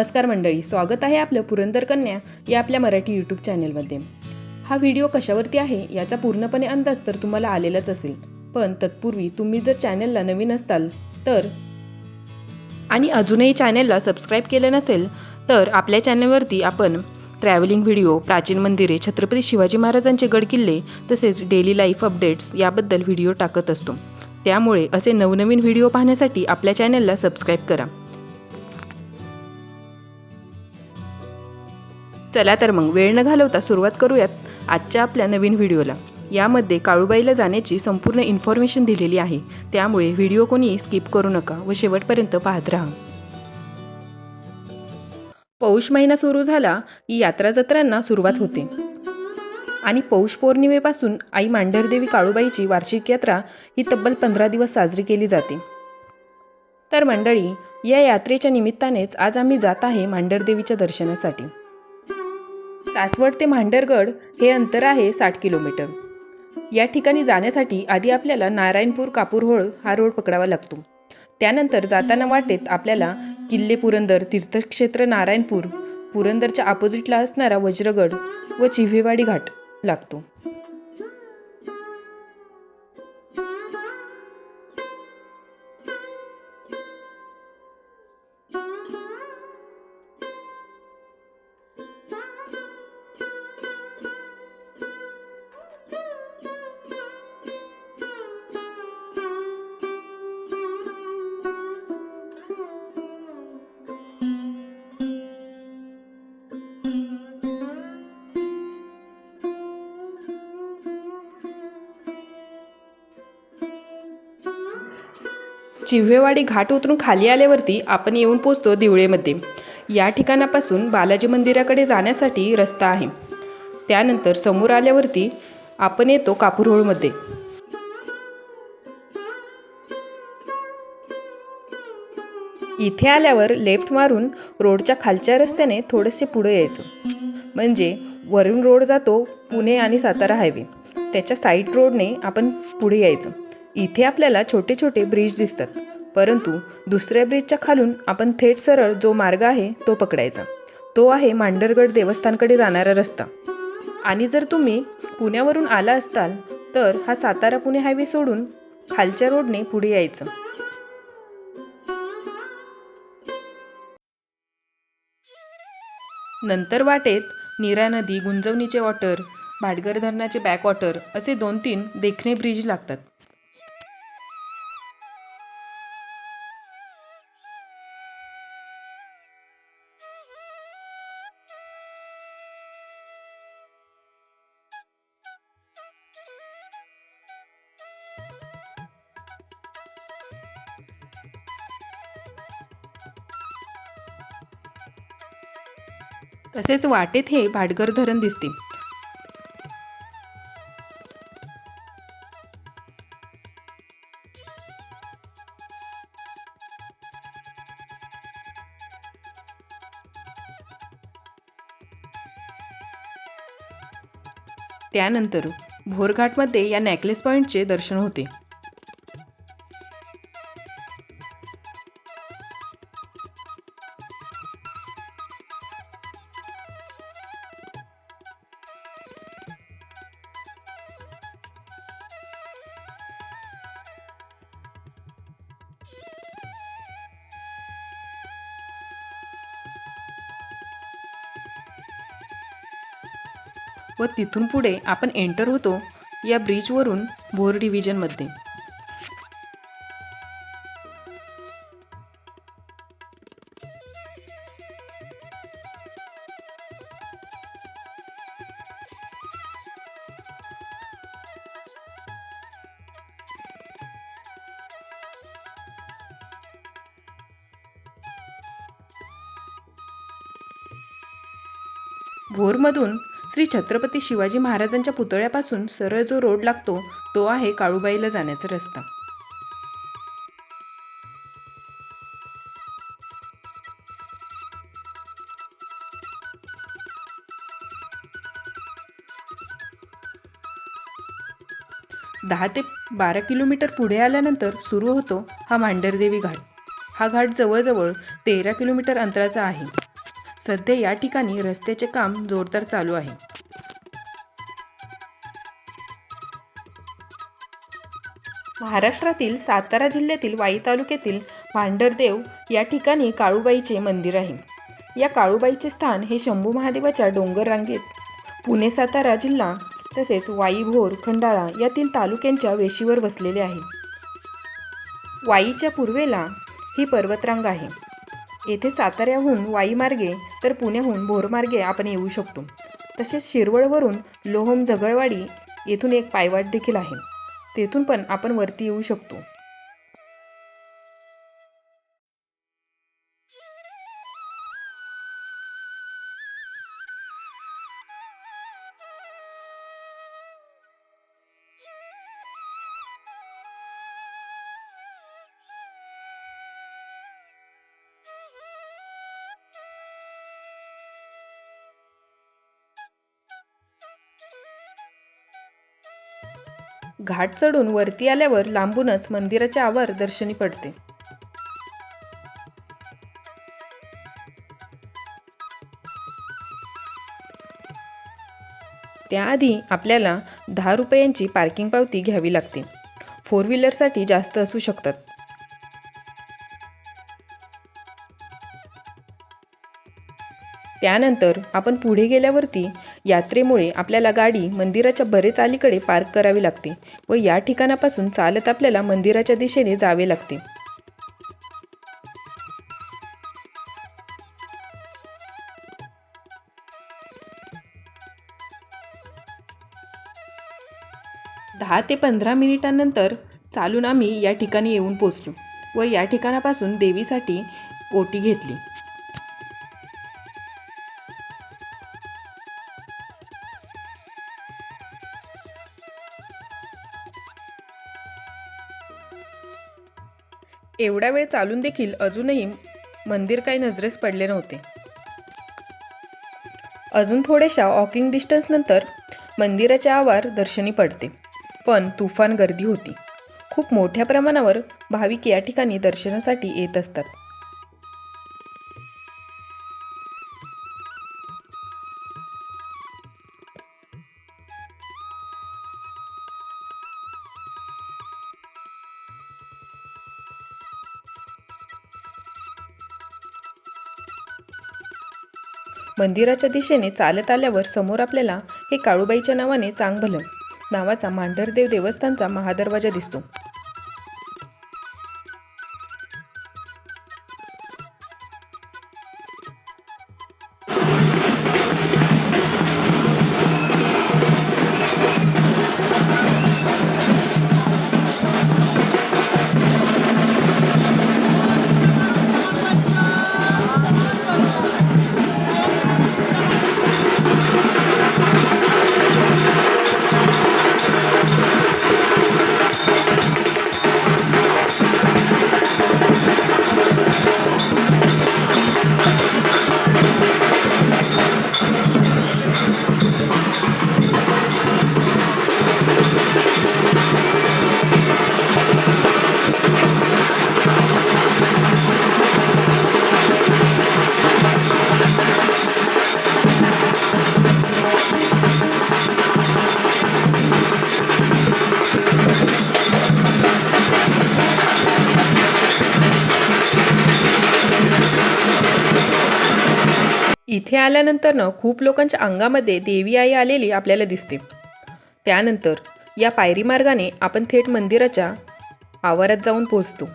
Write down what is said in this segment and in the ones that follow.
नमस्कार मंडळी स्वागत आहे आपलं पुरंदर कन्या या आपल्या मराठी यूट्यूब चॅनलमध्ये हा व्हिडिओ कशावरती आहे याचा पूर्णपणे अंदाज तर तुम्हाला आलेलाच असेल. पण तत्पूर्वी तुम्ही जर चॅनलला नवीन असताल तर आणि अजूनही चॅनलला सबस्क्राईब केलं नसेल तर आपल्या चॅनलवरती आपण ट्रॅव्हलिंग व्हिडिओ प्राचीन मंदिरे छत्रपती शिवाजी महाराजांचे गडकिल्ले तसेच डेली लाईफ अपडेट्स याबद्दल व्हिडिओ टाकत असतो. त्यामुळे असे नवनवीन व्हिडिओ पाहण्यासाठी आपल्या चॅनलला सबस्क्राईब करा. चला तर मग वेळ न घालवता सुरुवात करूयात आजच्या आपल्या नवीन व्हिडिओला. यामध्ये काळूबाईला जाण्याची संपूर्ण इन्फॉर्मेशन दिलेली आहे. त्यामुळे व्हिडिओ कोणी स्किप करू नका व शेवटपर्यंत पाहत राहा. पौष महिना सुरू झाला की यात्रा जत्रांना सुरुवात होते. आणि पौष पौर्णिमेपासून आई मांढरदेवी काळूबाईची वार्षिक यात्रा ही तब्बल पंधरा दिवस साजरी केली जाते. तर मंडळी या यात्रेच्या निमित्तानेच आज आम्ही जात आहे मांढरदेवीच्या दर्शनासाठी. सासवड ते मांढरगड हे अंतर आहे साठ किलोमीटर. या ठिकाणी जाण्यासाठी आधी आपल्याला नारायणपूर कापूरहोळ हा रोड पकडावा लागतो. त्यानंतर जाताना वाटेत आपल्याला किल्ले पुरंदर तीर्थक्षेत्र नारायणपूर पुरंदरच्या अपोजिटला असणारा वज्रगड व चिव्हेवाडी घाट लागतो. चिव्हेवाडी घाट उतरून खाली आल्यावरती आपण येऊन पोचतो दिवळेमध्ये. या ठिकाणापासून बालाजी मंदिराकडे जाण्यासाठी रस्ता आहे. त्यानंतर समोर आल्यावरती आपण येतो कापूरहोळमध्ये इथे आल्यावर लेफ्ट मारून रोडच्या खालच्या रस्त्याने थोडेसे पुढे यायचं. म्हणजे वरून रोड जातो पुणे आणि सातारा हायवे. त्याच्या साईड रोडने आपण पुढे यायचं. इथे आपल्याला छोटे छोटे ब्रिज दिसतात. परंतु दुसऱ्या ब्रिजच्या खालून आपण थेट सरळ जो मार्ग आहे तो पकडायचा. तो आहे मांडरगड देवस्थानकडे जाणारा रस्ता. आणि जर तुम्ही पुण्यावरून आला असताल तर हा सातारा पुणे हायवे सोडून खालच्या रोडने पुढे यायचं. नंतर वाटेत नीरा नदी गुंजवणीचे वॉटर भाटगर धरणाचे बॅकवॉटर असे दोन तीन देखणे ब्रिज लागतात. तसेच वाटेत हे भाटघर धरण दिसते. त्यानंतर भोरघाटमध्ये या नेकलेस पॉईंटचे दर्शन होते. व तिथून पुढे आपण एंटर होतो या ब्रिजवरून भोर डिव्हिजनमध्ये भोरमधून श्री छत्रपती शिवाजी महाराजांच्या पुतळ्यापासून सरळ जो रोड लागतो तो आहे काळूबाईला जाण्याचा रस्ता. दहा ते बारा किलोमीटर पुढे आल्यानंतर सुरू होतो हा मांडरदेवी घाट. हा घाट जवळजवळ तेरा किलोमीटर अंतराचा आहे. सध्या या ठिकाणी रस्त्याचे काम जोरदार चालू आहे. महाराष्ट्रातील सातारा जिल्ह्यातील वाई तालुक्यातील भांडरदेव या ठिकाणी काळूबाईचे मंदिर आहे. या काळूबाईचे स्थान हे शंभू महादेवाच्या डोंगर रांगेत पुणे सातारा जिल्हा तसेच वाई भोर खंडाळा यातील तालुक्यांच्या वेशीवर वसलेले आहे. वाईच्या पूर्वेला ही पर्वतरांग आहे. येथे साताऱ्याहून वाईमार्गे तर पुण्याहून भोरमार्गे आपण येऊ शकतो. तसेच शिरवळवरून लोहम जगळवाडी येथून एक पायवाट देखील आहे. तेथून पण आपण वरती येऊ शकतो. घाट चढून वरती आल्यावर लांबूनच मंदिराच्या आवर दर्शनी पडते. त्याआधी आपल्याला दहा रुपयांची पार्किंग पावती घ्यावी लागते. फोर व्हीलरसाठी जास्त असू शकतात. त्यानंतर आपण पुढे गेल्यावरती यात्रेमुळे आपल्याला गाडी मंदिराच्या बरेच अलीकडे पार्क करावी लागते व या ठिकाणापासून चालत आपल्याला मंदिराच्या दिशेने जावे लागते. दहा ते पंधरा मिनिटांनंतर चालून आम्ही या ठिकाणी येऊन पोचलो व या ठिकाणापासून देवीसाठी ओटी घेतली. एवढा वेळ चालून देखील अजूनही मंदिर काही नजरेस पडले नव्हते. अजून थोड्याशा वॉकिंग डिस्टन्सनंतर मंदिराच्या आवार दर्शनी पडते. पण तुफान गर्दी होती. खूप मोठ्या प्रमाणावर भाविक या ठिकाणी दर्शनासाठी येत असतात. मंदिराच्या दिशेने चालत आल्यावर समोर आपल्याला हे काळूबाईच्या नावाने चांगभलं नावाचा मांढरदेव देवस्थानचा महादरवाजा दिसतो. इथे आल्यानंतरनं खूप लोकांच्या अंगामध्ये देवी आई आलेली आपल्याला दिसते. त्यानंतर या पायरी मार्गाने आपण थेट मंदिराच्या आवारात जाऊन पोहोचतो.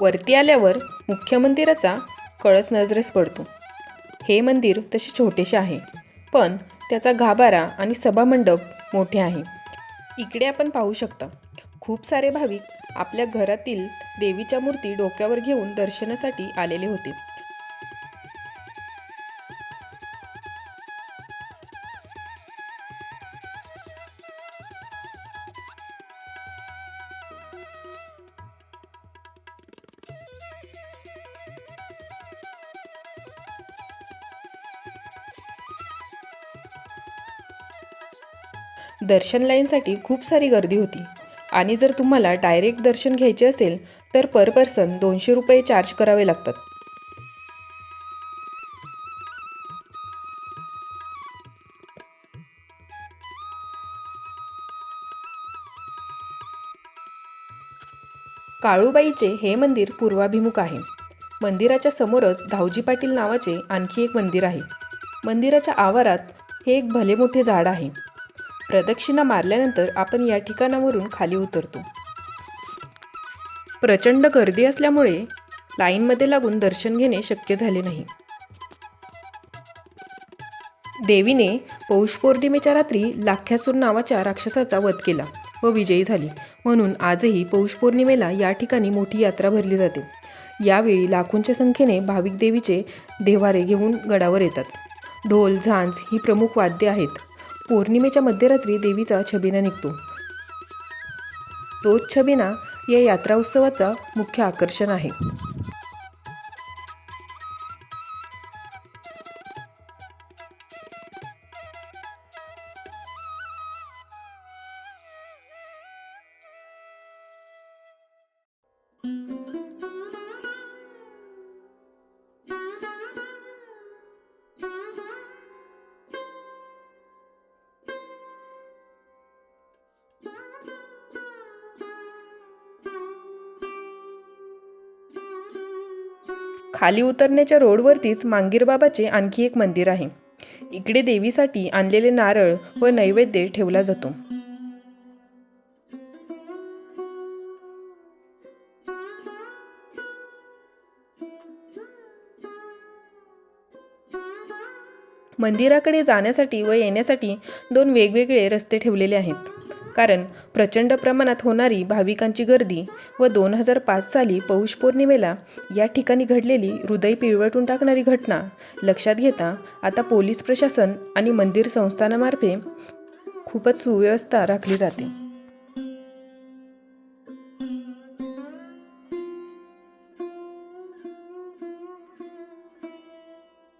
वरती आल्यावर मुख्य मंदिराचा कळस नजरेस पडतो. हे मंदिर तसे छोटेसे आहे पण त्याचा गाभारा आणि सभामंडप मोठे आहे. इकडे आपण पाहू शकता खूप सारे भाविक आपल्या घरातील देवीच्या मूर्ती डोक्यावर घेऊन दर्शनासाठी आलेले होते. दर्शन लाईनसाठी खूप सारी गर्दी होती. आणि जर तुम्हाला डायरेक्ट दर्शन घ्यायचे असेल तर पर पर्सन दोनशे रुपये चार्ज करावे लागतात. काळूबाईचे हे मंदिर पूर्वाभिमुख आहे. मंदिराच्या समोरच धावजी पाटील नावाचे आणखी एक मंदिर आहे. मंदिराच्या आवारात हे एक भले मोठे झाड आहे. प्रदक्षिणा मारल्यानंतर आपण या ठिकाणावरून खाली उतरतो. प्रचंड गर्दी असल्यामुळे लाईनमध्ये लागून दर्शन घेणे शक्य झाले नाही. देवीने पौष पौर्णिमेच्या रात्री लाख्यासूर नावाच्या राक्षसाचा वध केला व विजयी झाली. म्हणून आजही पौष पौर्णिमेला या ठिकाणी मोठी यात्रा भरली जाते. यावेळी लाखोंच्या संख्येने भाविक देवीचे देवारे घेऊन गडावर येतात. ढोल झांज ही प्रमुख वाद्ये आहेत. पौर्णिमेच्या मध्यरात्री देवीचा छबिना निघतो. तोच छबिना या यात्रा उत्सवाचा मुख्य आकर्षण आहे. खाली उतरण्याच्या रोडवरतीच मांगीरबाबाचे आणखी एक मंदिर आहे. इकडे देवीसाठी आणलेले नारळ व नैवेद्य ठेवला जातो. मंदिराकडे जाण्यासाठी व येण्यासाठी दोन वेगवेगळे रस्ते ठेवलेले आहेत. कारण प्रचंड प्रमाणात होणारी भाविकांची गर्दी व दोन हजार पाच साली पौष पौर्णिमेला या ठिकाणी घडलेली हृदय पिळवटून टाकणारी घटना लक्षात घेता आता पोलीस प्रशासन आणि मंदिर संस्थानामार्फे खूपच सुव्यवस्था राखली जाते.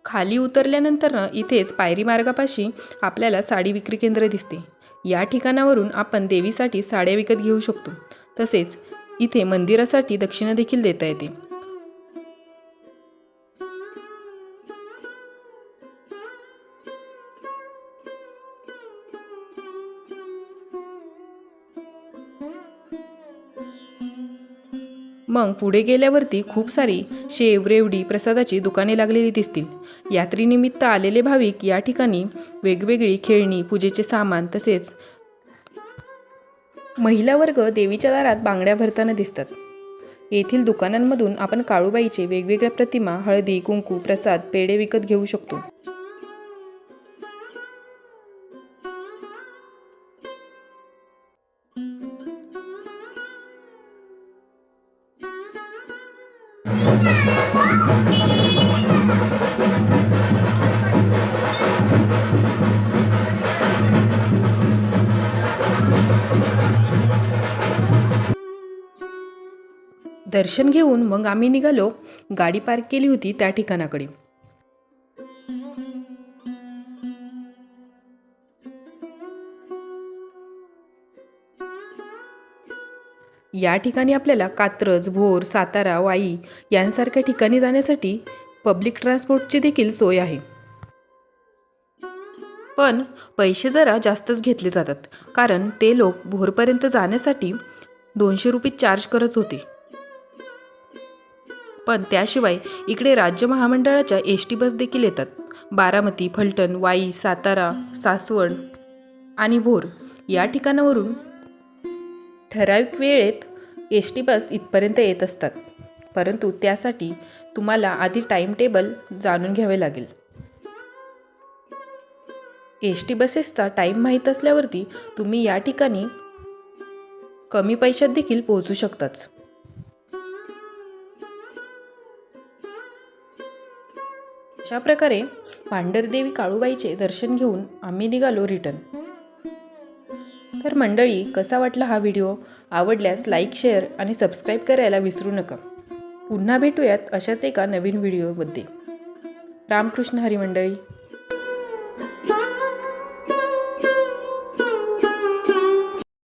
खाली उतरल्यानंतर इथेच पायरी मार्गापाशी आपल्याला साडी विक्री केंद्र दिसते. या ठिकाणावरून आपण देवीसाठी साड्या विकत घेऊ शकतो. तसेच इथे मंदिरासाठी दक्षिणा देखील देता येते. मग पुढे गेल्यावरती खूप सारी शेव रेवडी प्रसादाची दुकाने लागलेली दिसतील. यात्रेनिमित्त आलेले भाविक या ठिकाणी वेगवेगळी खेळणी पूजेचे सामान तसेच महिला वर्ग देवीच्या दारात बांगड्या भरताना दिसतात. येथील दुकानांमधून आपण काळूबाईचे वेगवेगळ्या प्रतिमा हळदी कुंकू प्रसाद पेढे विकत घेऊ शकतो. दर्शन घेऊन मग आम्ही निघालो. गाडी पार्क केली होती त्या ठिकाणाकडे. या ठिकाणी आपल्याला कात्रज भोर सातारा वाई यांसारख्या ठिकाणी जाण्यासाठी पब्लिक ट्रान्सपोर्टची देखील सोय आहे. पण पैसे जरा जास्तच घेतले जातात. कारण ते लोक भोरपर्यंत जाण्यासाठी दोनशे रुपये चार्ज करत होते. पण त्याशिवाय इकडे राज्य महामंडळाच्या एस टी बस देखील येतात. बारामती फलटण वाई सातारा सासवड आणि भोर या ठिकाणावरून ठराविक वेळेत एस टी बस इथपर्यंत येत असतात. परंतु त्यासाठी तुम्हाला आधी टाईम टेबल जाणून घ्यावे लागेल. एस टी बसेसचा टाईम माहीत असल्यावरती तुम्ही या ठिकाणी कमी पैशात देखील पोहोचू शकताच. अशा प्रकारे पांढरदेवी काळूबाईचे दर्शन घेऊन आम्ही निघालो रिटर्न. तर मंडळी कसा वाटला हा व्हिडिओ? आवडल्यास लाईक शेअर आणि सबस्क्राईब करायला विसरू नका. पुन्हा भेटूयात अशाच एका नवीन व्हिडिओमध्ये. रामकृष्ण हरी मंडळी